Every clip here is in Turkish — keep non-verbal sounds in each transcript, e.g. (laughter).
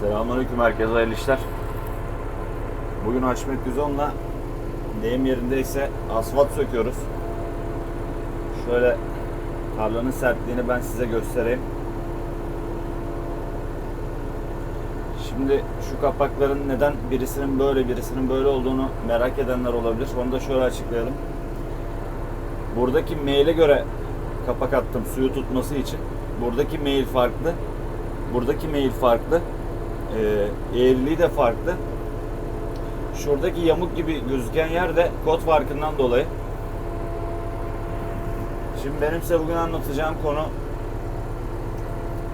Selamünaleyküm herkese hayırlı işler. Bugün Haşmet 110'la deyim yerindeyse asfalt söküyoruz. Şöyle tarlanın sertliğini ben size göstereyim. Şimdi şu kapakların neden birisinin böyle birisinin böyle olduğunu merak edenler olabilir. Onu da şöyle açıklayalım. Buradaki maile göre kapak attım suyu tutması için. Buradaki mail farklı. Buradaki mail farklı. Ee, eğriliği de farklı. Şuradaki yamuk gibi gözüken yer de kod farkından dolayı. Şimdi benim size bugün anlatacağım konu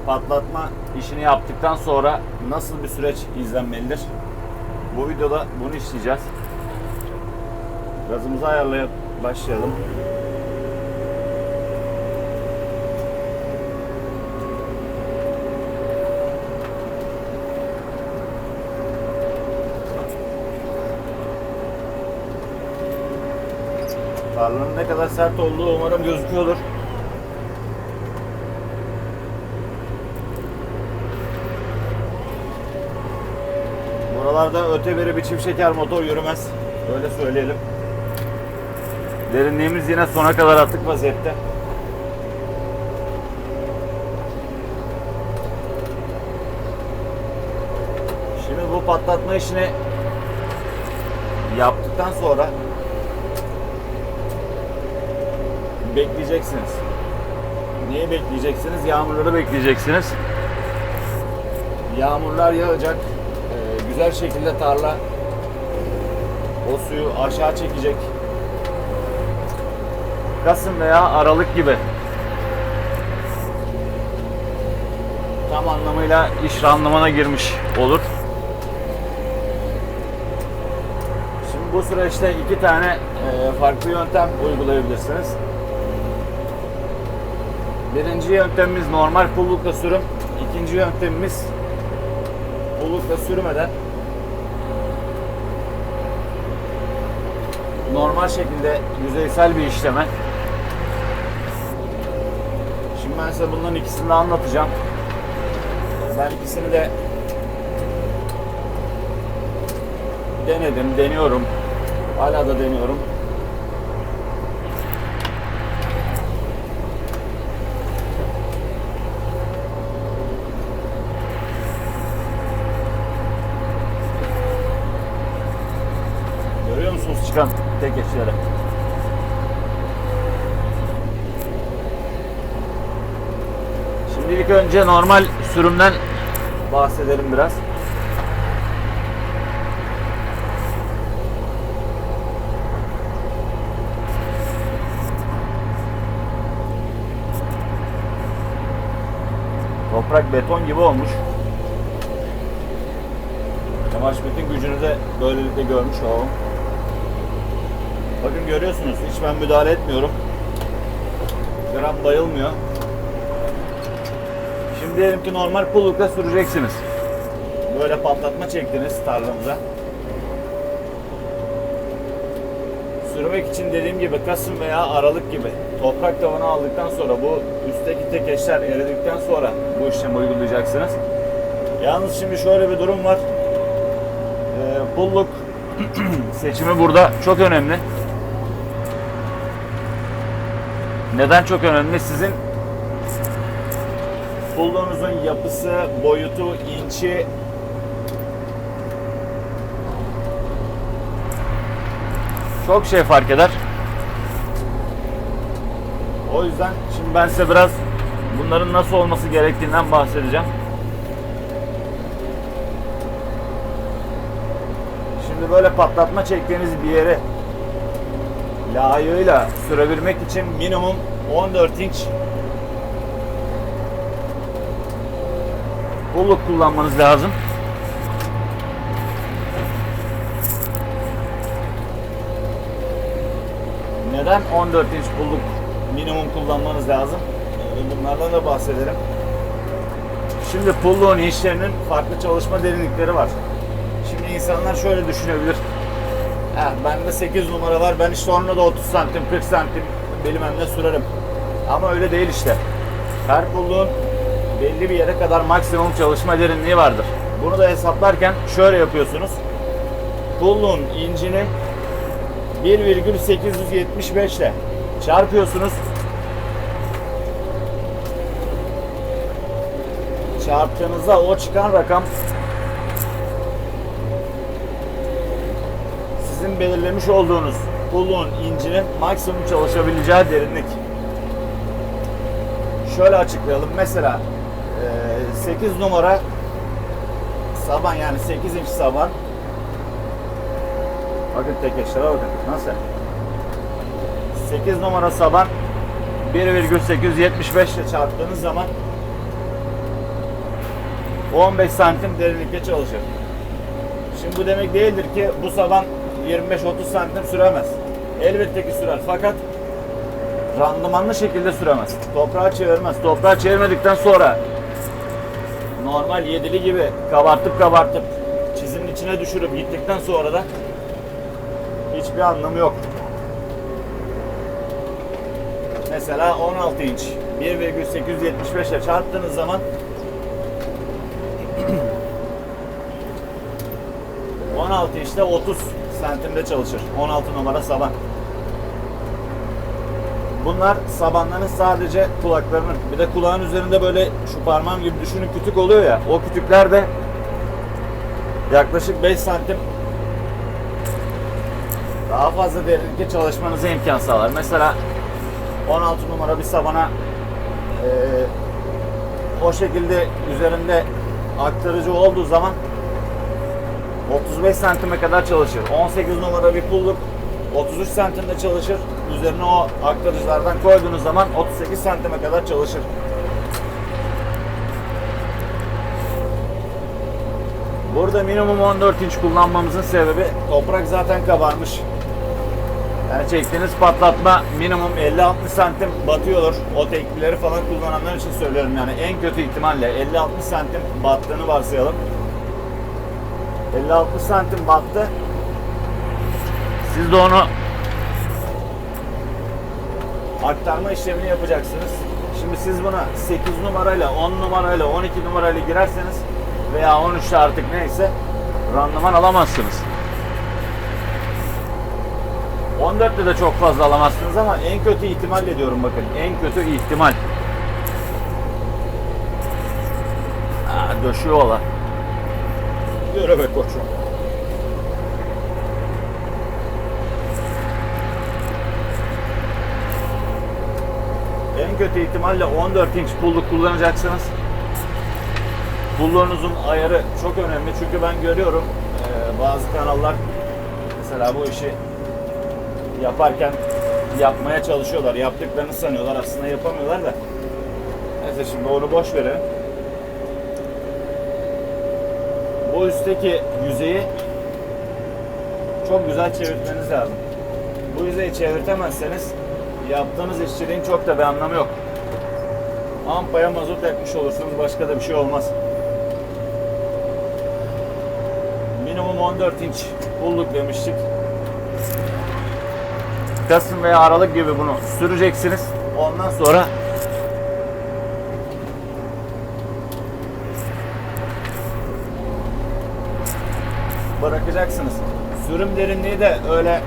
patlatma işini yaptıktan sonra nasıl bir süreç izlenmelidir? Bu videoda bunu işleyeceğiz. Gazımızı ayarlayıp başlayalım. Tarlanın ne kadar sert olduğu umarım gözüküyordur. Buralarda öte biri bir çift şeker motor yürümez. Öyle söyleyelim. Derinliğimiz yine sona kadar attık vaziyette. Şimdi bu patlatma işini yaptıktan sonra bekleyeceksiniz. Neyi bekleyeceksiniz? Yağmurları bekleyeceksiniz. Yağmurlar yağacak. Ee, güzel şekilde tarla o suyu aşağı çekecek. Kasım veya Aralık gibi. Tam anlamıyla iş randımanına girmiş olur. Şimdi bu süreçte iki tane e, farklı yöntem uygulayabilirsiniz. Birinci yöntemimiz normal pullukla sürüm. İkinci yöntemimiz pullukla sürmeden normal şekilde yüzeysel bir işleme. Şimdi ben size bunların ikisini de anlatacağım. Ben ikisini de denedim, deniyorum. Hala da deniyorum. Görüyor musunuz çıkan tek eşleri? Şimdilik önce normal sürümden bahsedelim biraz. Toprak beton gibi olmuş. Kemal Schmidt'in gücünü de böylelikle görmüş olalım. Bakın görüyorsunuz hiç ben müdahale etmiyorum. Gram bayılmıyor. Diyelim ki normal pullukla süreceksiniz. Böyle patlatma çektiniz tarlanıza. Sürmek için dediğim gibi Kasım veya Aralık gibi toprak tavanı aldıktan sonra bu üstteki tekeşler eridikten sonra bu işlemi uygulayacaksınız. Yalnız şimdi şöyle bir durum var. Ee, pulluk (clears throat) seçimi burada çok önemli. Neden çok önemli? Sizin pulluğunuzun yapısı, boyutu, inçi çok şey fark eder. O yüzden şimdi ben size biraz bunların nasıl olması gerektiğinden bahsedeceğim. Şimdi böyle patlatma çektiğiniz bir yere layığıyla sürebilmek için minimum 14 inç pulluk kullanmanız lazım. Neden 14 inç pulluk minimum kullanmanız lazım? Ee, Bunlardan da bahsedelim. Şimdi pulluğun inçlerinin farklı çalışma derinlikleri var. Şimdi insanlar şöyle düşünebilir. Ha, bende 8 numara var. Ben işte onunla da 30 santim, 40 santim bilimemle sürerim. Ama öyle değil işte. Her pulluğun belli bir yere kadar maksimum çalışma derinliği vardır. Bunu da hesaplarken şöyle yapıyorsunuz. Pulluğun incini 1,875 ile çarpıyorsunuz. Çarptığınızda o çıkan rakam sizin belirlemiş olduğunuz pulluğun incinin maksimum çalışabileceği derinlik. Şöyle açıklayalım. Mesela 8 numara saban yani 8 inç saban Bakın tekeşlere bakın. Nasıl? 8 numara saban 1,875 ile çarptığınız zaman 15 santim derinlikte çalışır. Şimdi bu demek değildir ki bu saban 25-30 santim süremez. Elbette ki sürer fakat randımanlı şekilde süremez. Toprağı çevirmez. Toprağı çevirmedikten sonra normal yedili gibi kabartıp kabartıp çizimin içine düşürüp gittikten sonra da hiçbir anlamı yok. Mesela 16 inç 1,875 ile çarptığınız zaman (clears throat) 16 inçte 30 santimde çalışır. 16 numara saban. Bunlar sabanların sadece kulaklarının. Bir de kulağın üzerinde böyle şu parmağım gibi düşünün kütük oluyor ya. O kütükler de yaklaşık 5 santim daha fazla derinlikte çalışmanıza imkan sağlar. Mesela 16 numara bir sabana eee, o şekilde üzerinde aktarıcı olduğu zaman 35 santime kadar çalışır. 18 numara bir pulluk 33 santimde çalışır. Üzerine o aktarıcılardan koyduğunuz zaman 38 santime kadar çalışır. Burada minimum 14 inç kullanmamızın sebebi toprak zaten kabarmış. Yani çektiğiniz patlatma minimum 50-60 santim batıyordur. O teknikleri falan kullananlar için söylüyorum yani en kötü ihtimalle 50-60 santim battığını varsayalım. 50-60 santim battı. Siz de onu aktarma işlemini yapacaksınız. Şimdi siz buna 8 numarayla, 10 numarayla, 12 numarayla girerseniz veya 13'te artık neyse randıman alamazsınız. 14'te de çok fazla alamazsınız ama en kötü ihtimalle diyorum bakın. En kötü ihtimal. Aa, döşüyor ola. Yürü be koçum. Kötü ihtimalle 14 inç pulluk kullanacaksınız. Pulluğunuzun ayarı çok önemli çünkü ben görüyorum eee, bazı kanallar mesela bu işi yaparken yapmaya çalışıyorlar. Yaptıklarını sanıyorlar aslında yapamıyorlar da. Neyse şimdi onu boş verelim. Bu üstteki yüzeyi çok güzel çevirtmeniz lazım. Bu yüzeyi çevirtemezseniz yaptığınız işçiliğin çok da bir anlamı yok. Ampaya mazot yakmış olursunuz başka da bir şey olmaz. Minimum 14 inç bulduk demiştik. Kasım veya Aralık gibi bunu süreceksiniz. Ondan sonra bırakacaksınız. Sürüm derinliği de öyle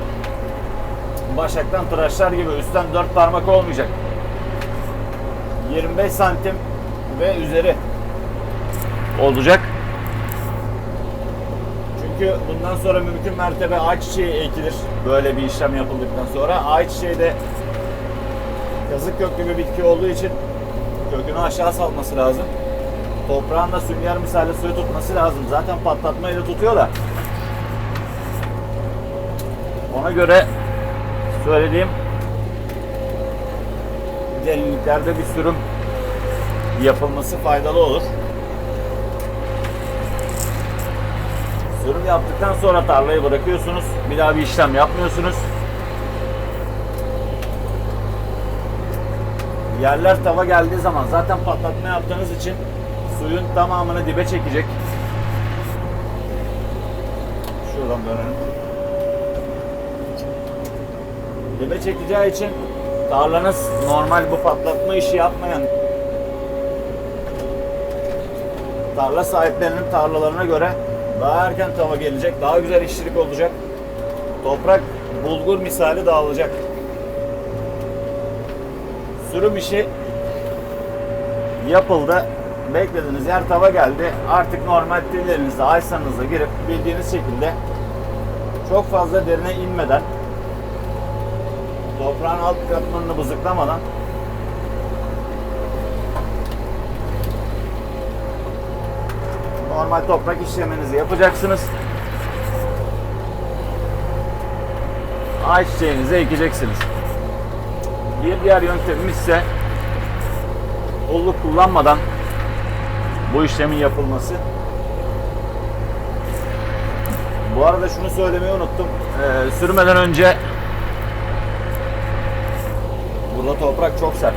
başaktan tıraşlar gibi üstten 4 parmak olmayacak. 25 santim ve üzeri olacak. Çünkü bundan sonra mümkün mertebe ayçiçeği ekilir. Böyle bir işlem yapıldıktan sonra. Ayçiçeği de yazık köklü bir bitki olduğu için kökünü aşağı salması lazım. Toprağın da sünger misali suyu tutması lazım. Zaten patlatmayla tutuyor da. Ona göre söylediğim derinliklerde bir sürüm yapılması faydalı olur. Sürüm yaptıktan sonra tarlayı bırakıyorsunuz. Bir daha bir işlem yapmıyorsunuz. Yerler tava geldiği zaman zaten patlatma yaptığınız için suyun tamamını dibe çekecek. Şuradan dönelim. Dibe çekeceği için tarlanız normal bu patlatma işi yapmayan tarla sahiplerinin tarlalarına göre daha erken tava gelecek, daha güzel işçilik olacak. Toprak bulgur misali dağılacak. Sürüm işi yapıldı. Beklediğiniz yer tava geldi. Artık normal dillerinizle, aysanınızla girip bildiğiniz şekilde çok fazla derine inmeden toprağın alt katmanını bızıklamadan normal toprak işleminizi yapacaksınız. Ayçiçeğinizi ekeceksiniz. Bir diğer yöntemimiz ise pulluk kullanmadan bu işlemin yapılması. Bu arada şunu söylemeyi unuttum. Ee, sürmeden önce burada toprak çok sert.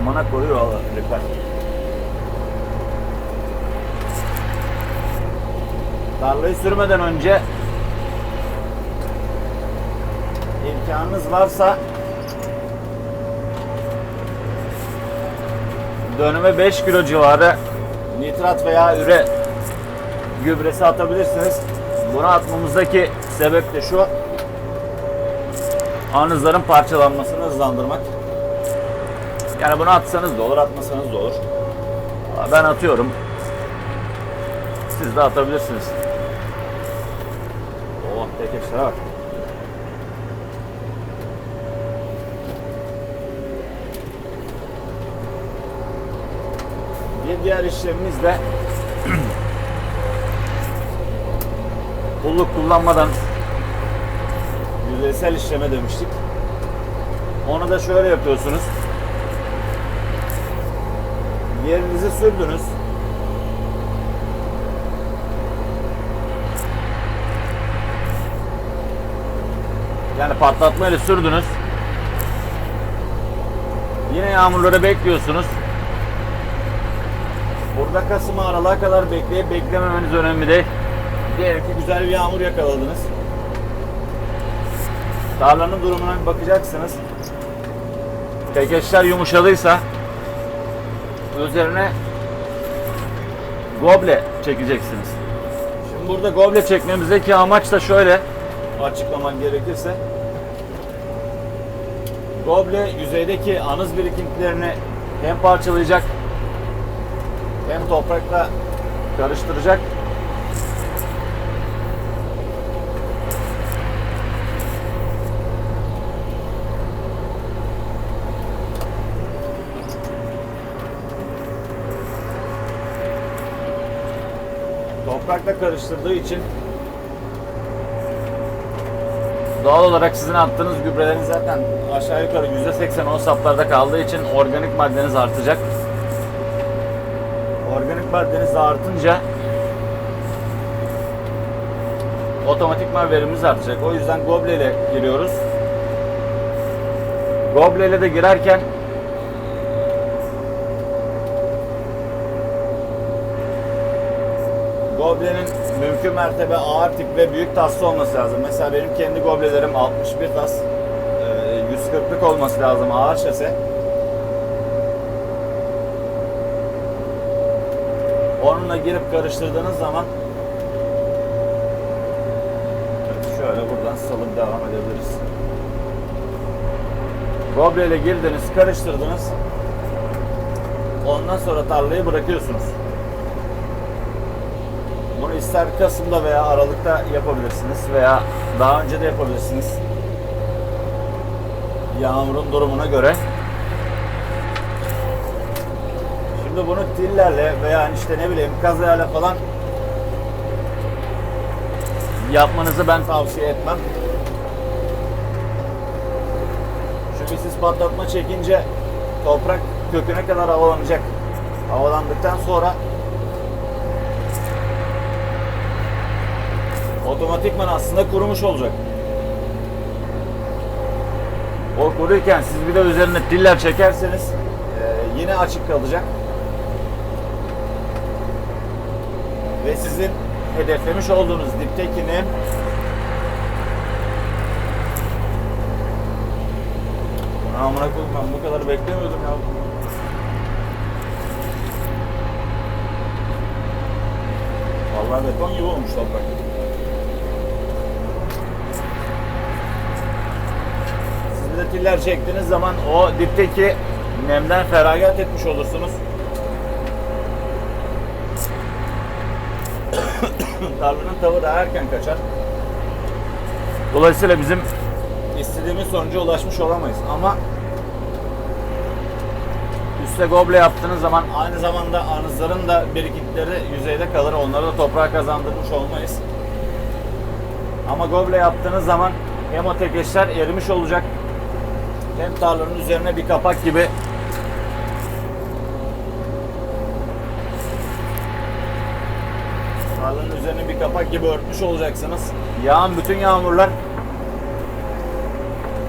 Amana koyuyor Ripper. Tarlayı sürmeden önce imkanınız varsa dönüme 5 kilo civarı nitrat veya üre gübresi atabilirsiniz. Bunu atmamızdaki sebep de şu. Anızların parçalanmasını hızlandırmak. Yani bunu atsanız da olur, atmasanız da olur. Ben atıyorum. Siz de atabilirsiniz. Oh, tekeşlere bak. Bir diğer işlemimiz de pulluk kullanmadan yüzeysel işleme demiştik. Onu da şöyle yapıyorsunuz. Yerinizi sürdünüz. Yani patlatmayla sürdünüz. Yine yağmurları bekliyorsunuz. Burada Kasım'a Aralık'a kadar bekleyip beklememeniz önemli değil. Diyelim ki güzel bir yağmur yakaladınız. Tarlanın durumuna bir bakacaksınız. Tekeşler yumuşadıysa üzerine goble çekeceksiniz. Şimdi burada goble çekmemizdeki amaç da şöyle açıklaman gerekirse goble yüzeydeki anız birikintilerini hem parçalayacak hem toprakla karıştıracak toprakla karıştırdığı için doğal olarak sizin attığınız gübrelerin zaten aşağı yukarı %80 o saplarda kaldığı için organik maddeniz artacak. Organik maddeniz artınca otomatikman verimimiz artacak. O yüzden goble ile giriyoruz. Goble ile de girerken Goble'nin mümkün mertebe ağır tip ve büyük taslı olması lazım. Mesela benim kendi goblelerim 61 tas, e, 140'lık olması lazım ağır şase. Onunla girip karıştırdığınız zaman şöyle buradan salıp devam edebiliriz. Goble ile girdiniz, karıştırdınız. Ondan sonra tarlayı bırakıyorsunuz. İster Kasım'da veya Aralık'ta yapabilirsiniz veya daha önce de yapabilirsiniz. Yağmurun durumuna göre. Şimdi bunu tillerle veya işte ne bileyim kazayla falan yapmanızı ben tavsiye etmem. Çünkü siz patlatma çekince toprak köküne kadar havalanacak. Havalandıktan sonra otomatikman aslında kurumuş olacak. O kuruyken siz bir de üzerine diller çekerseniz e, yine açık kalacak. Ve sizin hedeflemiş olduğunuz dipteki nem Amına koyayım ben bu kadar beklemiyordum ya. Vallahi beton gibi olmuş toprak. Tiller çektiğiniz zaman o dipteki nemden feragat etmiş olursunuz. (coughs) Tarlanın tavı daha erken kaçar. Dolayısıyla bizim istediğimiz sonuca ulaşmış olamayız. Ama üste goble yaptığınız zaman aynı zamanda anızların da birikintleri yüzeyde kalır. Onları da toprağa kazandırmış olmayız. Ama goble yaptığınız zaman hem o tekeşler erimiş olacak hem tarlanın üzerine bir kapak gibi tarlanın üzerine bir kapak gibi örtmüş olacaksınız. Yağan bütün yağmurlar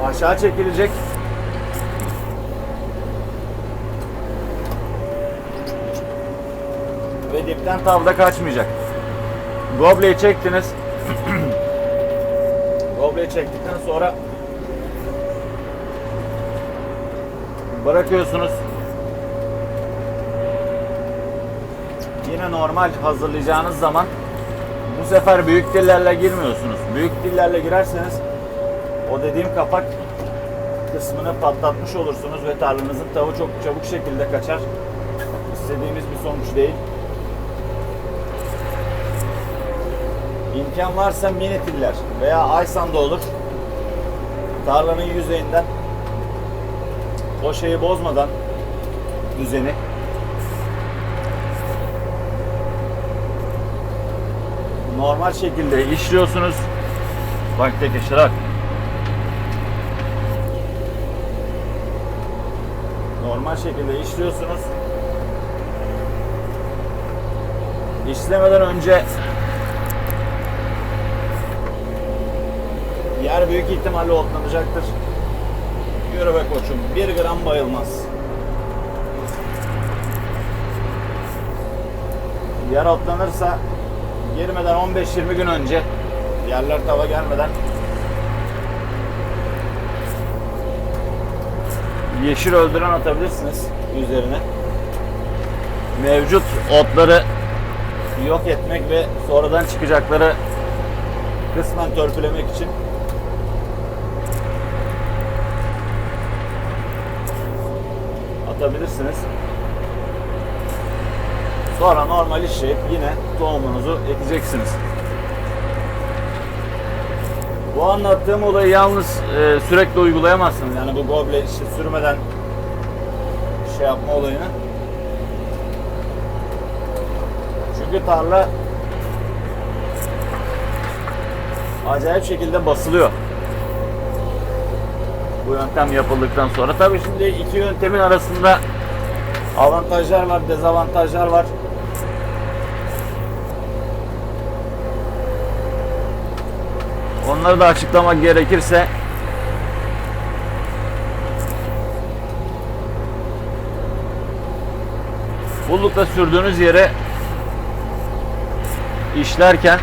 aşağı çekilecek. Ve dipten tavda kaçmayacak. Gobleyi çektiniz. (clears throat) Gobleyi çektikten sonra bırakıyorsunuz. Yine normal hazırlayacağınız zaman bu sefer büyük dillerle girmiyorsunuz. Büyük dillerle girerseniz o dediğim kapak kısmını patlatmış olursunuz ve tarlanızın tavı çok çabuk şekilde kaçar. İstediğimiz bir sonuç değil. İmkan varsa mini tiller veya Aysan da olur. Tarlanın yüzeyinden o şeyi bozmadan düzeni normal şekilde işliyorsunuz. Bak tek. Normal şekilde işliyorsunuz. İşlemeden önce yer büyük ihtimalle otlanacaktır. Yürü be koçum. Bir gram bayılmaz. Yer otlanırsa girmeden 15-20 gün önce yerler tava gelmeden yeşil öldüren atabilirsiniz üzerine. Mevcut otları yok etmek ve sonradan çıkacakları kısmen törpülemek için atabilirsiniz. Sonra normal işleyip yine tohumunuzu ekeceksiniz. Bu anlattığım olayı yalnız e, sürekli uygulayamazsınız. Yani bu goble işte sürmeden şey yapma olayını. Çünkü tarla acayip şekilde basılıyor. Bu yöntem yapıldıktan sonra. Tabii şimdi iki yöntemin arasında avantajlar var, dezavantajlar var. Onları da açıklamak gerekirse Bullukta sürdüğünüz yere işlerken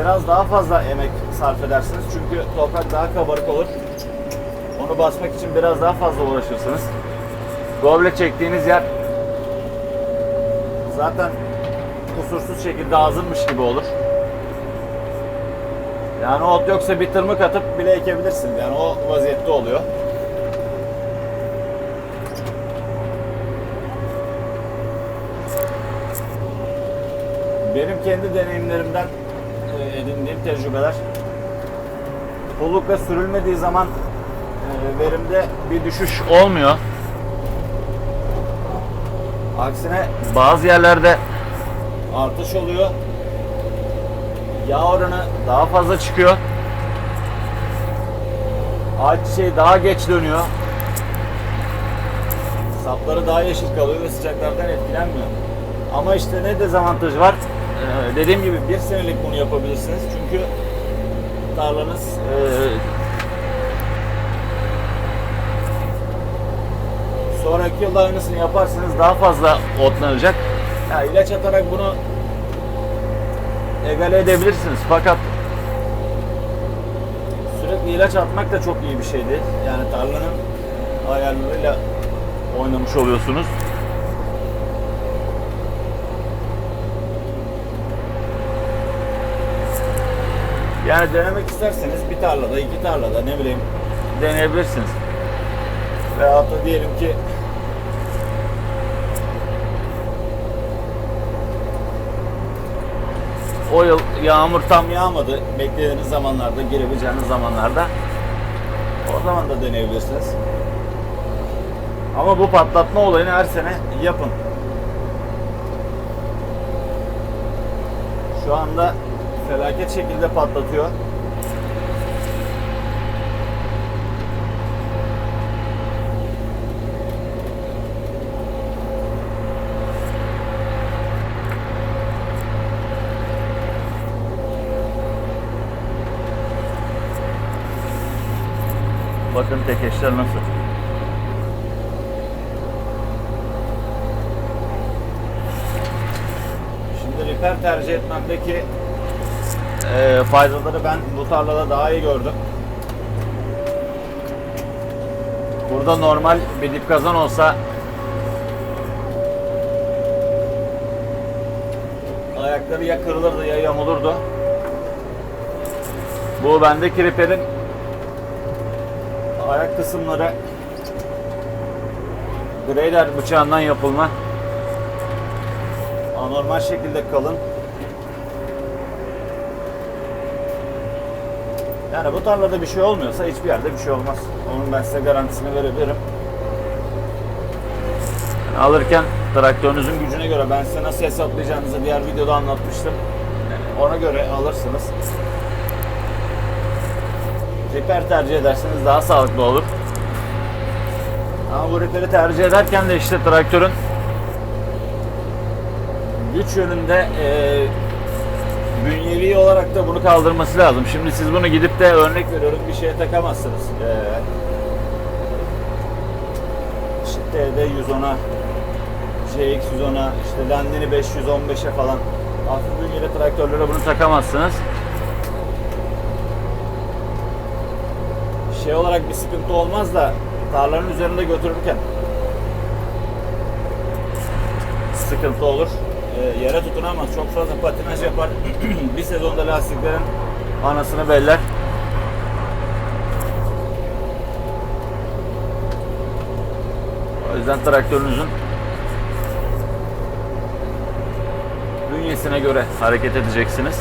biraz daha fazla emek sarf edersiniz. Çünkü toprak daha kabarık olur. Onu basmak için biraz daha fazla uğraşırsınız. Goble çektiğiniz yer zaten kusursuz şekilde azınmış gibi olur. Yani ot yoksa bir tırmık atıp bile ekebilirsiniz. Yani o vaziyette oluyor. Benim kendi deneyimlerimden e, edindiğim tecrübeler pullukla sürülmediği zaman e, verimde bir düşüş olmuyor. Aksine bazı yerlerde artış oluyor. Yağ oranı daha fazla çıkıyor. Ağaç çiçeği daha geç dönüyor. Sapları daha yeşil kalıyor ve sıcaklardan etkilenmiyor. Ama işte ne dezavantajı var? Ee, dediğim gibi bir senelik bunu yapabilirsiniz. Çünkü tarlanız e, sonraki yılda aynısını yaparsanız daha fazla otlanacak. Ya ilaç atarak bunu egale edebilirsiniz. Fakat sürekli ilaç atmak da çok iyi bir şey değil. Yani tarlanın ayarlarıyla oynamış oluyorsunuz. Yani denemek isterseniz bir tarlada, iki tarlada ne bileyim deneyebilirsiniz. Veyahut da diyelim ki o yıl yağmur tam yağmadı. Beklediğiniz zamanlarda, girebileceğiniz zamanlarda o zaman da deneyebilirsiniz. Ama bu patlatma olayını her sene yapın. Şu anda felaket şekilde patlatıyor. Bakın tekeşler nasıl. Şimdi repair tercih etmemdeki e, faydaları ben bu tarlada daha iyi gördüm. Burada normal bir dip kazan olsa ayakları ya kırılırdı ya yamulurdu. Bu bendeki repair'in ayak kısımları grader bıçağından yapılma. Anormal şekilde kalın. Yani bu tarlada bir şey olmuyorsa hiçbir yerde bir şey olmaz. Onun ben size garantisini verebilirim. Yani alırken traktörünüzün gücüne göre ben size nasıl hesaplayacağınızı diğer videoda anlatmıştım. Yani ona göre alırsınız Repair tercih ederseniz daha sağlıklı olur. Ama bu repair'i tercih ederken de işte traktörün güç yönünde e, bünyevi olarak da bunu kaldırması lazım. Şimdi siz bunu gidip de örnek veriyorum bir şeye takamazsınız. E, işte TD 110'a CX 110'a işte Landini 515'e falan hafif bünyeli traktörlere bunu takamazsınız. Şey olarak bir sıkıntı olmaz da tarlanın üzerinde götürürken sıkıntı olur. E, yere tutunamaz. Çok fazla patinaj yapar. (clears throat) bir sezonda lastiklerin anasını beller. O yüzden traktörünüzün bünyesine göre hareket edeceksiniz.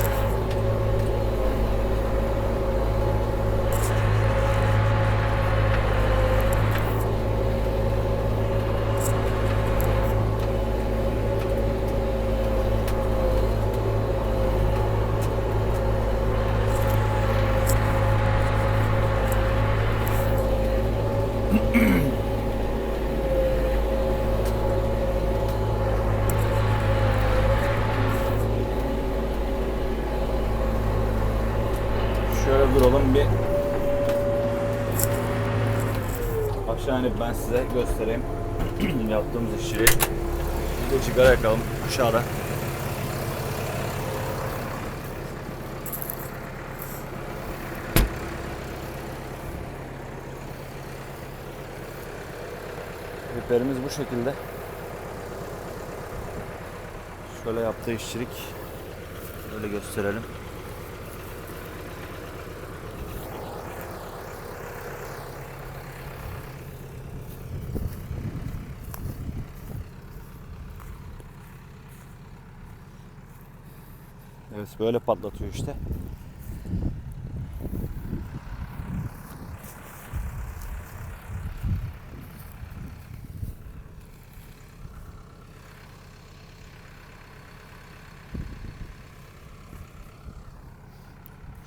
Şöyle duralım bir inip ben size göstereyim (clears throat) yaptığımız işçiliği. Bir de sigara yakalım aşağıda. Reperimiz bu şekilde. Şöyle yaptığı işçilik. Böyle gösterelim. Evet böyle patlatıyor işte.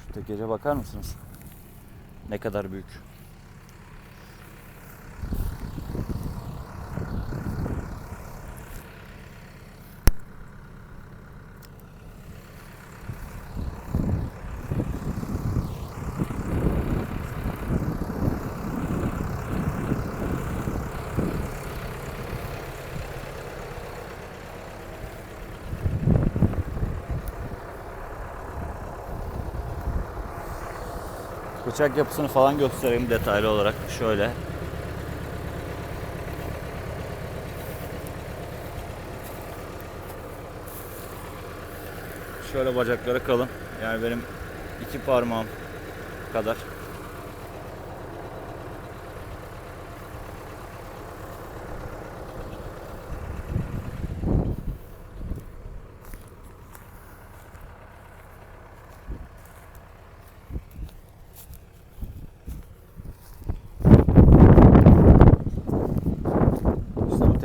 Şu tekece bakar mısınız? Ne kadar büyük. Bıçak yapısını falan göstereyim detaylı olarak. Şöyle. Şöyle bacakları kalın. Yani benim iki parmağım kadar.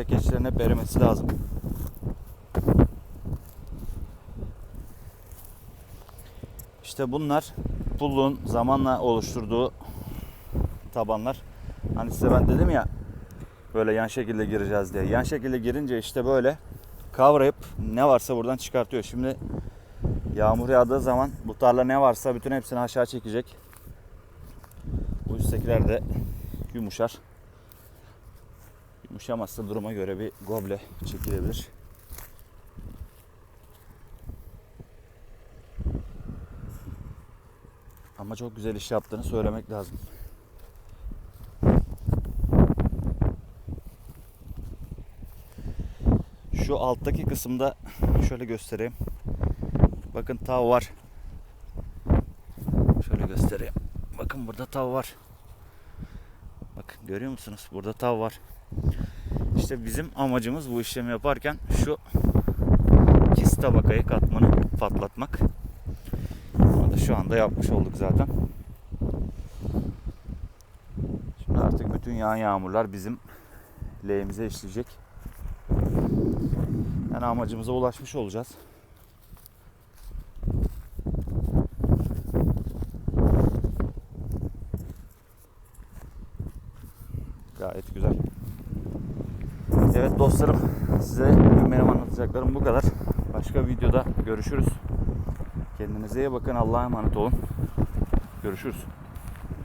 İşte bu tekeçlerin hep erimesi lazım. İşte bunlar pulluğun zamanla oluşturduğu tabanlar. Hani size ben dedim ya böyle yan şekilde gireceğiz diye. Yan şekilde girince işte böyle kavrayıp ne varsa buradan çıkartıyor. Şimdi yağmur yağdığı zaman bu tarla ne varsa bütün hepsini aşağı çekecek. Bu üsttekiler de yumuşar. Yumuşamazsa duruma göre bir goble çekilebilir. Ama çok güzel iş yaptığını söylemek lazım. Şu alttaki kısımda şöyle göstereyim. Bakın tav var. Şöyle göstereyim. Bakın burada tav var. Bakın görüyor musunuz? Burada tav var. İşte bizim amacımız bu işlemi yaparken şu kis tabakayı katmanı patlatmak. Onu da şu anda yapmış olduk zaten. Şimdi artık bütün yağan yağmurlar bizim lehimize işleyecek. Yani amacımıza ulaşmış olacağız. Dostlarım size bugün benim anlatacaklarım bu kadar. Başka videoda görüşürüz. Kendinize iyi bakın. Allah'a emanet olun. Görüşürüz.